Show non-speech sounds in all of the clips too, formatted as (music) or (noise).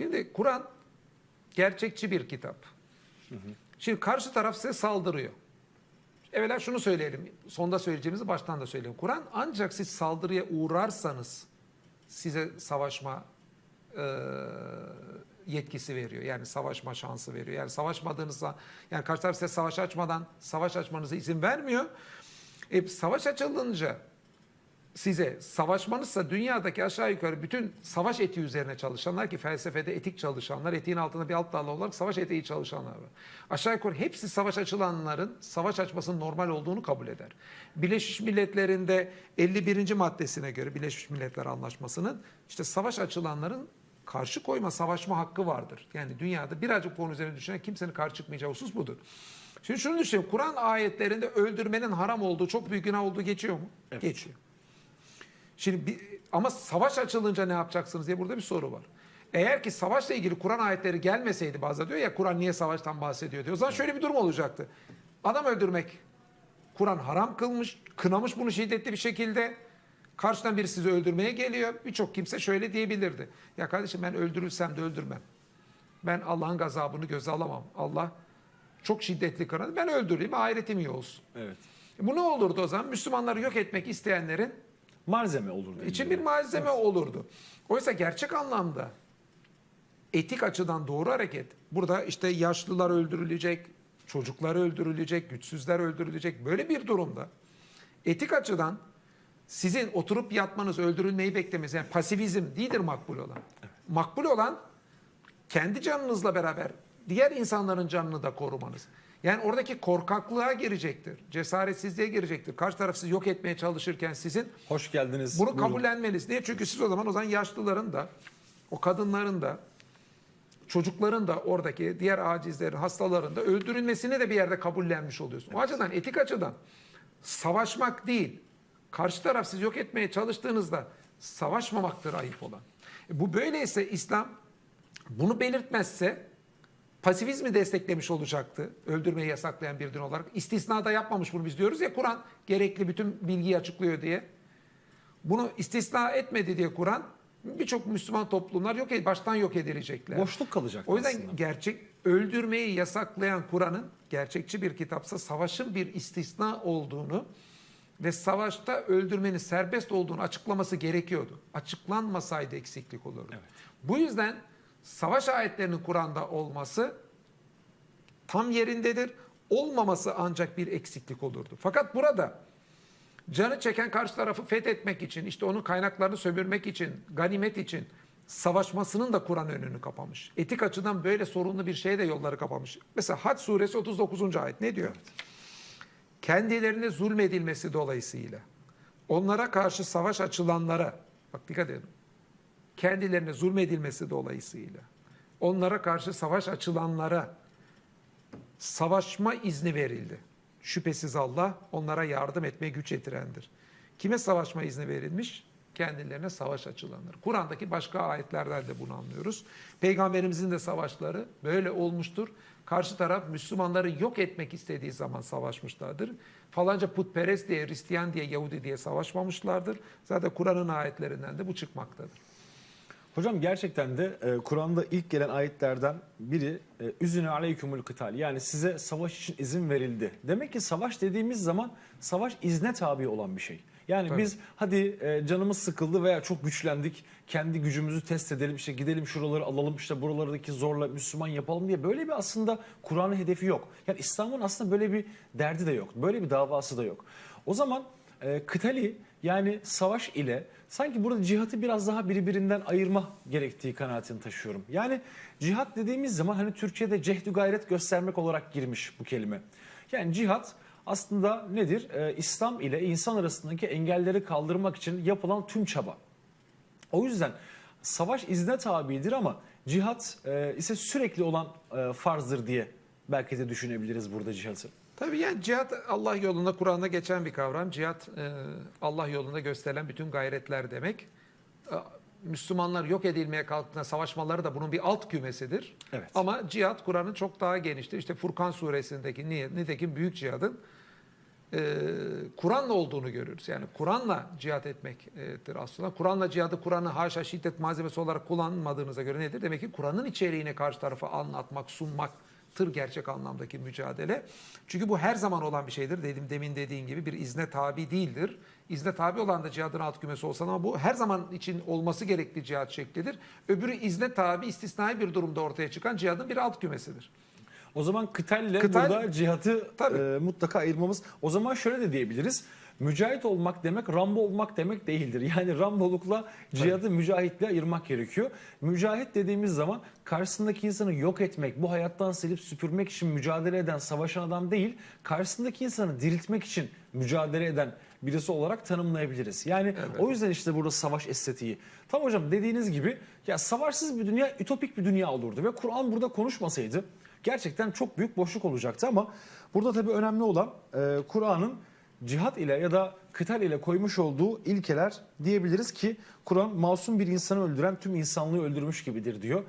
Şimdi Kur'an gerçekçi bir kitap. Şimdi karşı taraf size saldırıyor. Evvela şunu söyleyelim. Sonda söyleyeceğimizi baştan da söyleyeyim. Kur'an ancak siz saldırıya uğrarsanız size savaşma e, yetkisi veriyor. Yani savaşma şansı veriyor. Yani savaşmadığınızda yani karşı taraf size savaş açmadan savaş açmanıza izin vermiyor. E, savaş açılınca size savaşmanızsa dünyadaki aşağı yukarı bütün savaş etiği üzerine çalışanlar ki felsefede etik çalışanlar, etiğin altında bir alt dal olarak savaş etiği çalışanlar var. Aşağı yukarı hepsi savaş açılanların savaş açmasının normal olduğunu kabul eder. Birleşmiş Milletler'in 51. maddesine göre Birleşmiş Milletler Anlaşması'nın işte savaş açılanların karşı koyma, savaşma hakkı vardır. Yani dünyada birazcık konu üzerine düşünen kimsenin karşı çıkmayacağı husus budur. Şimdi şunu düşünün, Kur'an ayetlerinde öldürmenin haram olduğu, çok büyük günah olduğu geçiyor mu? Evet. Geçiyor. Şimdi bir, ama savaş açılınca ne yapacaksınız diye burada bir soru var. Eğer ki savaşla ilgili Kur'an ayetleri gelmeseydi bazen diyor ya Kur'an niye savaştan bahsediyor diyor. O zaman şöyle bir durum olacaktı. Adam öldürmek Kur'an haram kılmış, kınamış bunu şiddetli bir şekilde. Karşıdan biri sizi öldürmeye geliyor. Birçok kimse şöyle diyebilirdi. Ya kardeşim ben öldürülsem de öldürmem. Ben Allah'ın gazabını göze alamam. Allah çok şiddetli kınadı. Ben öldüreyim ahiretim iyi olsun. Evet. Bu ne olurdu o zaman? Müslümanları yok etmek isteyenlerin Malzeme olurdu. için bir malzeme olurdu. Oysa gerçek anlamda etik açıdan doğru hareket. Burada işte yaşlılar öldürülecek, çocuklar öldürülecek, güçsüzler öldürülecek. Böyle bir durumda etik açıdan sizin oturup yatmanız, öldürülmeyi beklemeniz yani pasifizm değildir makbul olan. Makbul olan kendi canınızla beraber diğer insanların canını da korumanız. Yani oradaki korkaklığa girecektir, cesaretsizliğe girecektir. Karşı taraf sizi yok etmeye çalışırken sizin Hoş geldiniz. bunu Buyurun. kabullenmeniz. Niye? Çünkü siz o zaman o zaman yaşlıların da, o kadınların da, çocukların da oradaki diğer acizlerin, hastaların da öldürülmesini de bir yerde kabullenmiş oluyorsun. O açıdan, etik açıdan savaşmak değil, karşı taraf sizi yok etmeye çalıştığınızda savaşmamaktır ayıp olan. E bu böyleyse İslam bunu belirtmezse pasifizmi desteklemiş olacaktı. Öldürmeyi yasaklayan bir din olarak. İstisna da yapmamış bunu biz diyoruz ya Kur'an gerekli bütün bilgiyi açıklıyor diye. Bunu istisna etmedi diye Kur'an birçok Müslüman toplumlar yok baştan yok edilecekler. Boşluk kalacak O yüzden aslında. gerçek öldürmeyi yasaklayan Kur'an'ın gerçekçi bir kitapsa savaşın bir istisna olduğunu ve savaşta öldürmenin serbest olduğunu açıklaması gerekiyordu. Açıklanmasaydı eksiklik olurdu. Evet. Bu yüzden savaş ayetlerinin Kur'an'da olması tam yerindedir. Olmaması ancak bir eksiklik olurdu. Fakat burada canı çeken karşı tarafı fethetmek için, işte onun kaynaklarını sömürmek için, ganimet için savaşmasının da Kur'an önünü kapamış. Etik açıdan böyle sorunlu bir şeye de yolları kapamış. Mesela Hac suresi 39. ayet ne diyor? Kendilerine zulmedilmesi dolayısıyla onlara karşı savaş açılanlara, bak dikkat edin, kendilerine zulmedilmesi dolayısıyla onlara karşı savaş açılanlara savaşma izni verildi. Şüphesiz Allah onlara yardım etmeye güç yetirendir. Kime savaşma izni verilmiş? Kendilerine savaş açılanlar. Kur'an'daki başka ayetlerden de bunu anlıyoruz. Peygamberimizin de savaşları böyle olmuştur. Karşı taraf Müslümanları yok etmek istediği zaman savaşmışlardır. Falanca putperest diye, Hristiyan diye, Yahudi diye savaşmamışlardır. Zaten Kur'an'ın ayetlerinden de bu çıkmaktadır. Hocam gerçekten de e, Kur'an'da ilk gelen ayetlerden biri e, üzüne aleykümül kıtal. Yani size savaş için izin verildi. Demek ki savaş dediğimiz zaman savaş izne tabi olan bir şey. Yani Tabii. biz hadi e, canımız sıkıldı veya çok güçlendik. Kendi gücümüzü test edelim işte gidelim şuraları alalım işte buralardaki zorla Müslüman yapalım diye böyle bir aslında Kur'an'ın hedefi yok. Yani İslam'ın aslında böyle bir derdi de yok. Böyle bir davası da yok. O zaman e, kıtali yani savaş ile sanki burada cihatı biraz daha birbirinden ayırma gerektiği kanaatini taşıyorum. Yani cihat dediğimiz zaman hani Türkçe'de cehdü gayret göstermek olarak girmiş bu kelime. Yani cihat aslında nedir? E, İslam ile insan arasındaki engelleri kaldırmak için yapılan tüm çaba. O yüzden savaş izne tabidir ama cihat e, ise sürekli olan e, farzdır diye belki de düşünebiliriz burada cihatı. Tabii yani cihat Allah yolunda Kur'an'da geçen bir kavram. Cihat e, Allah yolunda gösterilen bütün gayretler demek. E, Müslümanlar yok edilmeye kalktığında savaşmaları da bunun bir alt kümesidir. Evet. Ama cihat Kur'an'ın çok daha geniştir. İşte Furkan suresindeki nitekim büyük cihadın e, Kur'an'la olduğunu görüyoruz. Yani Kur'an'la cihat etmektir aslında. Kur'an'la cihadı Kur'an'ı haşa şiddet malzemesi olarak kullanmadığınıza göre nedir? Demek ki Kur'an'ın içeriğini karşı tarafa anlatmak, sunmaktır gerçek anlamdaki mücadele. Çünkü bu her zaman olan bir şeydir. Dedim demin dediğin gibi bir izne tabi değildir. İzne tabi olan da cihadın alt kümesi olsa ama bu her zaman için olması gerektiği cihat şeklidir. Öbürü izne tabi istisnai bir durumda ortaya çıkan cihadın bir alt kümesidir. O zaman kıtalle Kıtal- burada cihatı Tabii. e, mutlaka ayırmamız. O zaman şöyle de diyebiliriz. Mücahit olmak demek Rambo olmak demek değildir. (laughs) Yani Rambolukla cihadı mücahitle ayırmak gerekiyor. Mücahit dediğimiz zaman karşısındaki insanı yok etmek, bu hayattan silip süpürmek için mücadele eden, savaşan adam değil, karşısındaki insanı diriltmek için mücadele eden birisi olarak tanımlayabiliriz. Yani o yüzden işte burada savaş estetiği. Tam hocam dediğiniz gibi ya savaşsız bir dünya ütopik bir dünya olurdu ve Kur'an burada konuşmasaydı gerçekten çok büyük boşluk olacaktı ama burada tabii önemli olan e, Kur'an'ın cihat ile ya da kıtal ile koymuş olduğu ilkeler diyebiliriz ki Kur'an masum bir insanı öldüren tüm insanlığı öldürmüş gibidir diyor.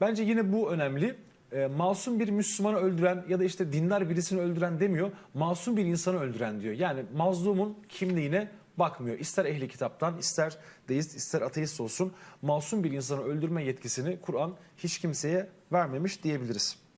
Bence yine bu önemli. E, masum bir Müslümanı öldüren ya da işte dindar birisini öldüren demiyor. Masum bir insanı öldüren diyor. Yani mazlumun kimliğine bakmıyor. İster ehli kitaptan, ister deist, ister ateist olsun masum bir insanı öldürme yetkisini Kur'an hiç kimseye vermemiş diyebiliriz.